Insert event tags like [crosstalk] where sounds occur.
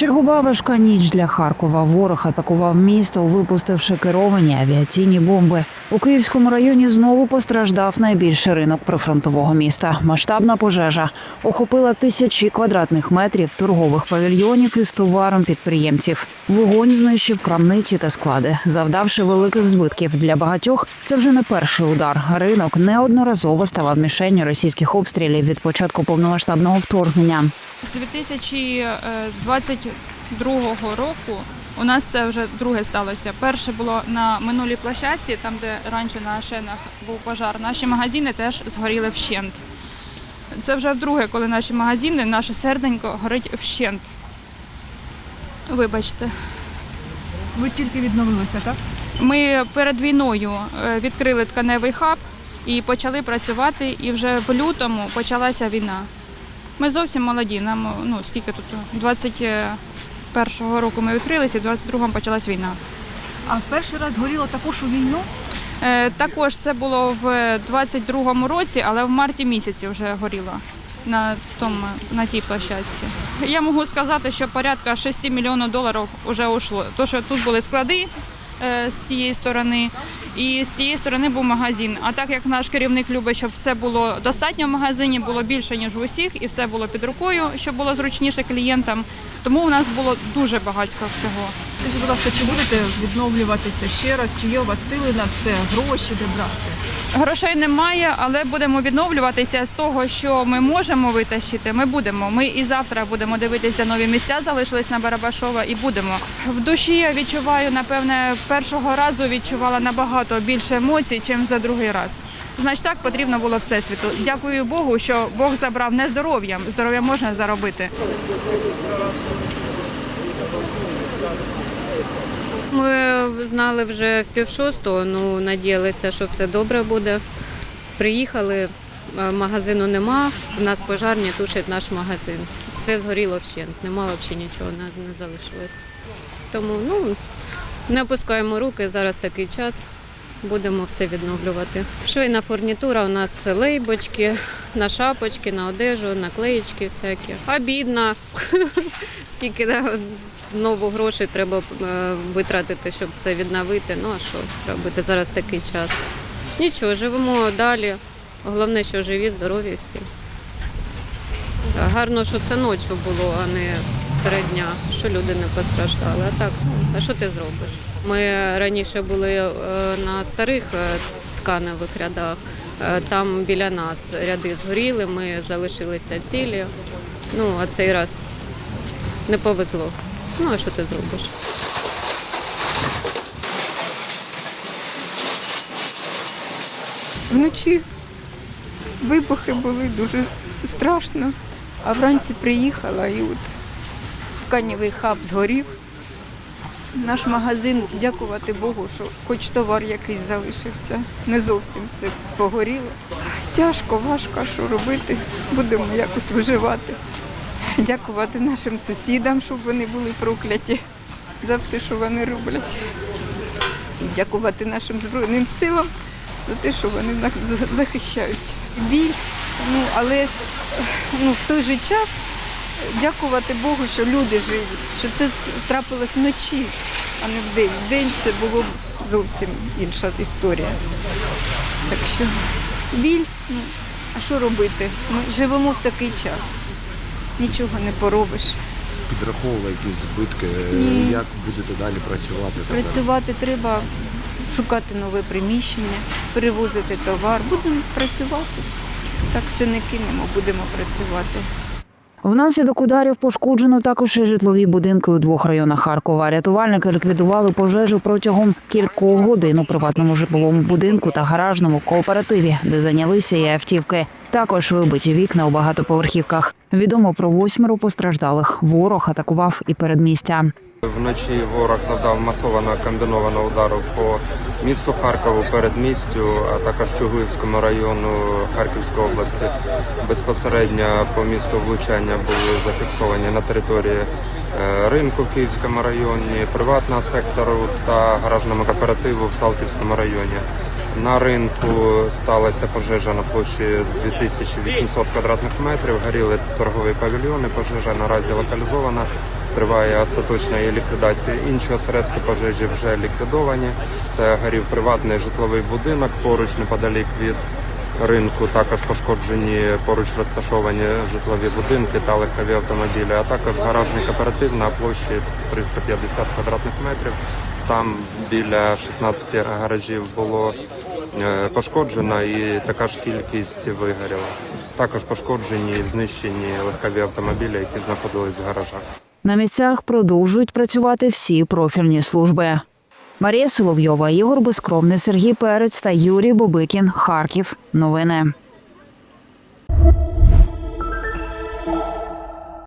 Чергова важка ніч для Харкова. Ворог атакував місто, випустивши керовані авіаційні бомби. У Київському районі знову постраждав найбільший ринок прифронтового міста. Масштабна пожежа охопила тисячі квадратних метрів торгових павільйонів із товаром підприємців. Вогонь знищив крамниці та склади, завдавши великих збитків для багатьох. Це вже не перший удар. Ринок неодноразово ставав мішенню російських обстрілів від початку повномасштабного вторгнення. З 2022 року у нас це вже друге сталося. Перше було на минулій площадці, там де раніше на Шенах був пожар. Наші магазини теж згоріли вщент. Це вже вдруге, коли наші магазини, наше серденько горить вщент. Вибачте. Ви тільки відновилися, так? Ми перед війною е, відкрили тканевий хаб і почали працювати. І вже в лютому почалася війна. Ми зовсім молоді. Нам ну скільки тут 21-го року ми відкрилися, і в 22-му почалась війна. А перший раз горіло також у війну. Е, Також це було в 22-му році, але в марті місяці вже горіло на тому на тій площадці. Я можу сказати, що порядка 6 мільйонів доларів вже ушло. То, що тут були склади з тієї сторони, і з цієї сторони був магазин. А так як наш керівник любить, щоб все було достатньо в магазині, було більше ніж у усіх, і все було під рукою, щоб було зручніше клієнтам. Тому у нас було дуже багато всього. Скажіть, будь ласка, чи будете відновлюватися ще раз? Чи є у вас сили на це, гроші де? Грошей немає, але будемо відновлюватися з того, що ми можемо витащити. Ми будемо. Ми і завтра будемо дивитися нові місця, залишились на Барабашова, і будемо. В душі я відчуваю, напевне, першого разу відчувала набагато більше емоцій, ніж за другий раз. Значить, так потрібно було всесвіту. Дякую Богу, що Бог забрав не здоров'ям. Здоров'я можна заробити. Ми знали вже в пів шостого, ну надіялися, що все добре буде. Приїхали, е, магазину нема, в нас пожарні тушать наш магазин. Все згоріло вщент, нема взагалі нічого, не, залишилось. Тому ну, не опускаємо руки, зараз такий час. Будемо все відновлювати. Швейна фурнітура у нас лейбочки, на шапочки, на одежу, наклеїчки всякі. Обідно. [laughs] Скільки да, знову грошей треба е, витратити, щоб це відновити. Ну а що робити? Зараз такий час. Нічого, живемо далі. Головне, що живі, здорові всі. Гарно, що це ночі було, а не серед дня, що люди не постраждали. А так, а що ти зробиш? Ми раніше були е, на старих е, тканевих рядах, там біля нас ряди згоріли, ми залишилися цілі. Ну, а цей раз не повезло. Ну, а що ти зробиш? Вночі вибухи були дуже страшно. А вранці приїхала і от тканєвий хаб згорів. Наш магазин, дякувати Богу, що хоч товар якийсь залишився. Не зовсім все погоріло. Тяжко, важко, що робити. Будемо якось виживати. [laughs] Дякувати нашим сусідам, щоб вони були прокляті за все, що вони роблять. Дякувати нашим Збройним силам за те, що вони нас захищають. Біль, ну але ну, в той же час дякувати Богу, що люди живі, що це трапилось вночі, а не вдень. Вдень це було зовсім інша історія. Так що біль, ну, а що робити? Ми живемо в такий час. Нічого не поробиш. підраховували якісь збитки, Ні. як будете далі працювати? Працювати треба, шукати нове приміщення, перевозити товар. Будемо працювати. Так все не кинемо, будемо працювати. Внаслідок ударів пошкоджено також і житлові будинки у двох районах Харкова. Рятувальники ліквідували пожежу протягом кількох годин у приватному житловому будинку та гаражному кооперативі, де зайнялися і автівки. Також вибиті вікна у багатоповерхівках. Відомо про восьмеро постраждалих. Ворог атакував і передмістя. Вночі ворог завдав масованого комбінованого удару по місту Харкову, передмістю, а також Чугуївському району Харківської області. Безпосередньо по місту влучання були зафіксовані на території е, ринку в Київському районі, приватного сектору та гаражному кооперативу в Салтівському районі. На ринку сталася пожежа на площі 2800 квадратних метрів. Горіли торгові павільйони. Пожежа наразі локалізована. триває остаточна її ліквідація. Інші осередки пожежі вже ліквідовані. Це горів приватний житловий будинок поруч неподалік від ринку. Також пошкоджені поруч розташовані житлові будинки та легкові автомобілі, а також гаражний кооператив на площі 350 квадратних метрів. Там біля 16 гаражів було е, пошкоджено і така ж кількість вигоріла. Також пошкоджені і знищені легкові автомобілі, які знаходились в гаражах. На місцях продовжують працювати всі профільні служби. Марія Соловйова, Ігор Безкровний, Сергій Перець та Юрій Бобикін. Харків. Новини.